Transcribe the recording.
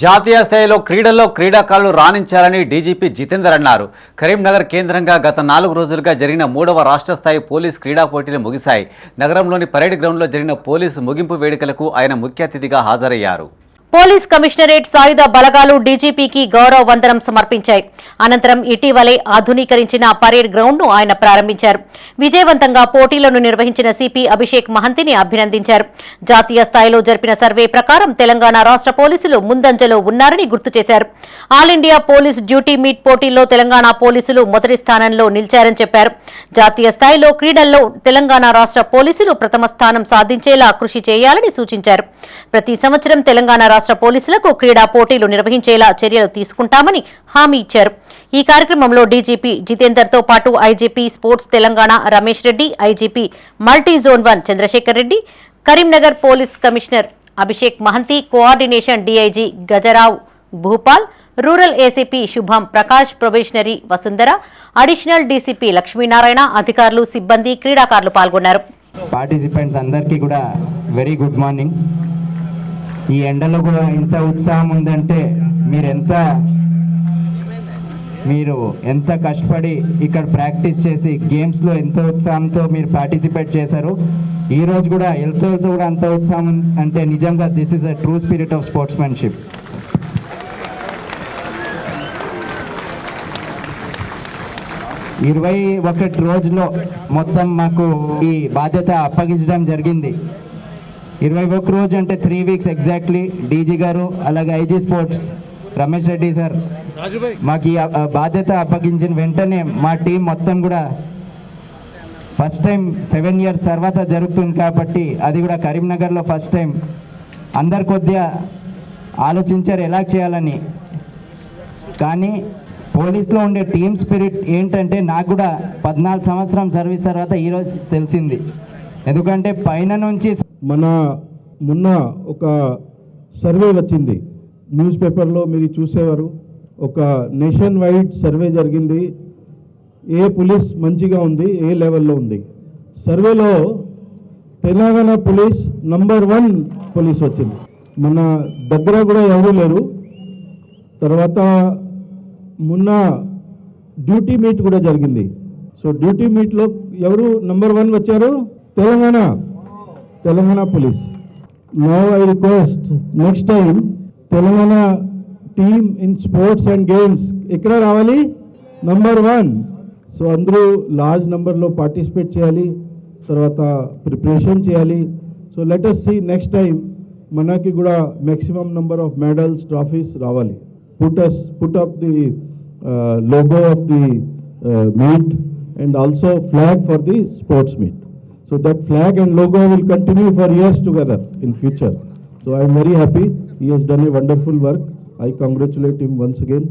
జాతీయ స్థాయిలో క్రీడల్లో క్రీడాకారులు రాణించాలని డీజీపీ జితేందర్ అన్నారు. కరీంనగర్ కేంద్రంగా గత నాలుగు రోజులుగా జరిగిన మూడవ రాష్ట్ర స్థాయి పోలీస్ క్రీడా పోటీలు ముగిశాయి. నగరంలోని పరేడ్ గ్రౌండ్లో జరిగిన పోలీసు ముగింపు వేడుకలకు ఆయన ముఖ్య అతిథిగా హాజరయ్యారు. పోలీస్ కమిషనరేట్ సాయుధ బలగాలు డీజీపీకి గౌరవ వందనం సమర్పించాయి. అనంతరం ఇటీవలే ఆధునీకరించిన పరేడ్ గ్రౌండ్ను ఆయన ప్రారంభించారు. విజయవంతంగా పోటీలను నిర్వహించిన సిపి అభిషేక్ మహంతిని అభినందించారు. జాతీయ స్థాయిలో జరిపిన సర్వే ప్రకారం తెలంగాణ రాష్ట్ర పోలీసులు ముందంజలో ఉన్నారని గుర్తు చేశారు. All India police duty meet పోటీల్లో తెలంగాణ పోలీసులు మొదటి స్థానంలో నిలిచారని చెప్పారు. జాతీయ స్థాయిలో క్రీడల్లో తెలంగాణ రాష్ట్ర పోలీసులు ప్రథమ స్థానం సాధించేలా కృషి చేయాలని సూచించారు. ప్రతి సంవత్సరం తెలంగాణ రాష్ట్ర పోలీసులకు క్రీడా పోటీలు నిర్వహించేలా చర్యలు తీసుకుంటామని హామీ ఇచ్చారు. ఈ కార్యక్రమంలో డీజీపీ జితేందర్తో పాటు IGP sports Telangana Ramesh Reddy IGP multi zone one Chandrashekar Reddy Karimnagar police commissioner Abhishek Mohanty coordination DIG Gajarao Bhupal rural ACP Shubham Prakash probationary Vasundhara additional DCP Lakshminarayana అధికారులు సిబ్బంది క్రీడాకారులు పాల్గొన్నారు. పార్టిసిపెంట్స్ అందరికీ కూడా very good morning ఈ ఎండలో కూడా ఇంత ఉత్సాహం ఉందంటే మీరు ఎంత మీరు ఎంత కష్టపడి ఇక్కడ ప్రాక్టీస్ చేసి గేమ్స్లో ఎంత ఉత్సాహంతో మీరు పార్టిసిపేట్ చేశారు ఈరోజు కూడా వెళ్తూ వెళ్తూ కూడా అంత ఉత్సాహం అంటే నిజంగా this is a true spirit of sportsmanship ఇరవై ఒకటి రోజులో మొత్తం మాకు ఈ బాధ్యత అప్పగించడం జరిగింది. ఇరవై ఒక రోజు అంటే త్రీ వీక్స్ ఎగ్జాక్ట్లీ డీజీ గారు అలాగే IG sports Ramesh Reddy sir. మాకు ఈ బాధ్యత అప్పగించిన వెంటనే మా టీం మొత్తం కూడా ఫస్ట్ టైం సెవెన్ ఇయర్స్ తర్వాత జరుగుతుంది కాబట్టి అది కూడా కరీంనగర్లో ఫస్ట్ టైం అందరు కొద్దిగా ఆలోచించారు ఎలా చేయాలని. కానీ పోలీస్లో ఉండే టీమ్ స్పిరిట్ ఏంటంటే నాకు కూడా పద్నాలుగు సంవత్సరం సర్వీస్ తర్వాత ఈరోజు తెలిసింది. ఎందుకంటే పైన నుంచి మన మొన్న ఒక సర్వే వచ్చింది. న్యూస్ పేపర్లో మీరు చూసేవారు. ఒక నేషన్ వైడ్ సర్వే జరిగింది. ఏ పోలీస్ మంచిగా ఉంది ఏ లెవెల్లో ఉంది. సర్వేలో Telangana police number one police వచ్చింది. మన దగ్గర కూడా ఎవరూ లేరు. తర్వాత మొన్న డ్యూటీ మీట్ కూడా జరిగింది. సో డ్యూటీ మీట్లో ఎవరు నంబర్ వన్ వచ్చారు? Telangana. Telangana police. No I request. Next time Telangana team in sports and games ఎక్కడ రావాలి? నంబర్ వన్ సో అందరూ లార్జ్ నెంబర్లో పార్టిసిపేట్ చేయాలి. తర్వాత ప్రిపరేషన్ చేయాలి. So let us see next time మనకి కూడా maximum number of medals trophies రావాలి. Put us put up the logo of the meet and also flag for the sports meet so that flag and logo will continue for years together in future so i am very happy he has done a wonderful work i congratulate him once again